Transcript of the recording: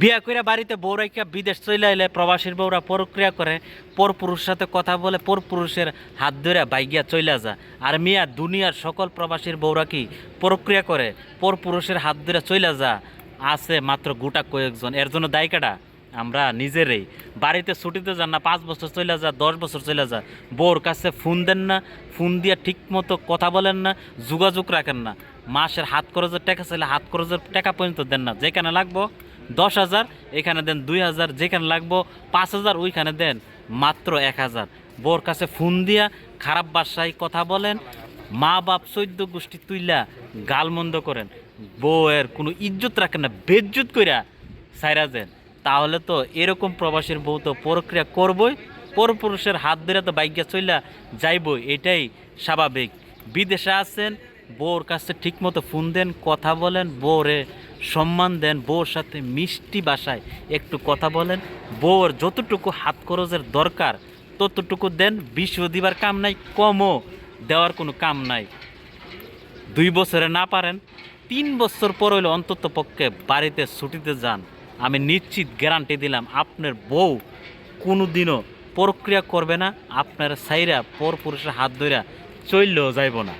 বিয়া কইরা বাড়িতে বউরাইকা বিদেশ চলে এলে প্রবাসীর বউরা প্রক্রিয়া করে পর পুরুষের সাথে কথা বলে পর পুরুষের হাত ধরে বাইগিয়া চলে যা। আর মিয়া দুনিয়ার সকল প্রবাসীর বউরা কি প্রক্রিয়া করে পর পুরুষের হাত ধরে চলে যা। আছে মাত্র গোটা কয়েকজন। এর জন্য দায়িকাটা আমরা নিজেরাই। বাড়িতে ছুটিতে যান না, পাঁচ বছর চলে যা, দশ বছর চলে যা। বউর কাছে ফোন দেন না, ফোন দিয়ে ঠিক মতো কথা বলেন না, যোগাযোগ রাখেন না। মাসের হাত খরচের টাকা চাইলে হাত খরচের টাকা পর্যন্ত দেন না। যেখানে লাগবো দশ হাজার, এখানে দেন দুই হাজার, যেখানে লাগবো পাঁচ হাজার, ওইখানে দেন মাত্র এক হাজার। বোর কাছে ফোন দিয়া খারাপ বাসায় কথা বলেন, মা বাপ চৈদ্য গোষ্ঠী তুইলা গালমন্দ করেন। বউয়ের কোনো ইজ্জত রাখেন না, বেজ্জুত কইরা সাইরা দেন। তাহলে তো এরকম প্রবাসীর বউ তো প্রক্রিয়া করবই, পরপুরুষের হাত ধরে তো বাইকে চইলা যাইবই, এটাই স্বাভাবিক। বিদেশে আছেন বউর কাছে ঠিকমতো ফোন দেন, কথা বলেন বউরে সম্মান দেন বউর সাথে মিষ্টি বাসায় একটু কথা বলেন। বউর যতটুকু হাত খরচের দরকার, ততটুকু দেন বিষ দিবার কাম নাই, কমও দেওয়ার কোনো কাম নাই। দুই বছরে না পারেন, তিন বছর পর হইলে অন্তত পক্ষে বাড়িতে ছুটিতে যান। আমি নিশ্চিত গ্যারান্টি দিলাম, আপনার বউ কোনো দিনও প্রক্রিয়া করবে না, আপনার সাইরা পর পুরুষের হাত ধইরা চললেও যাইব না।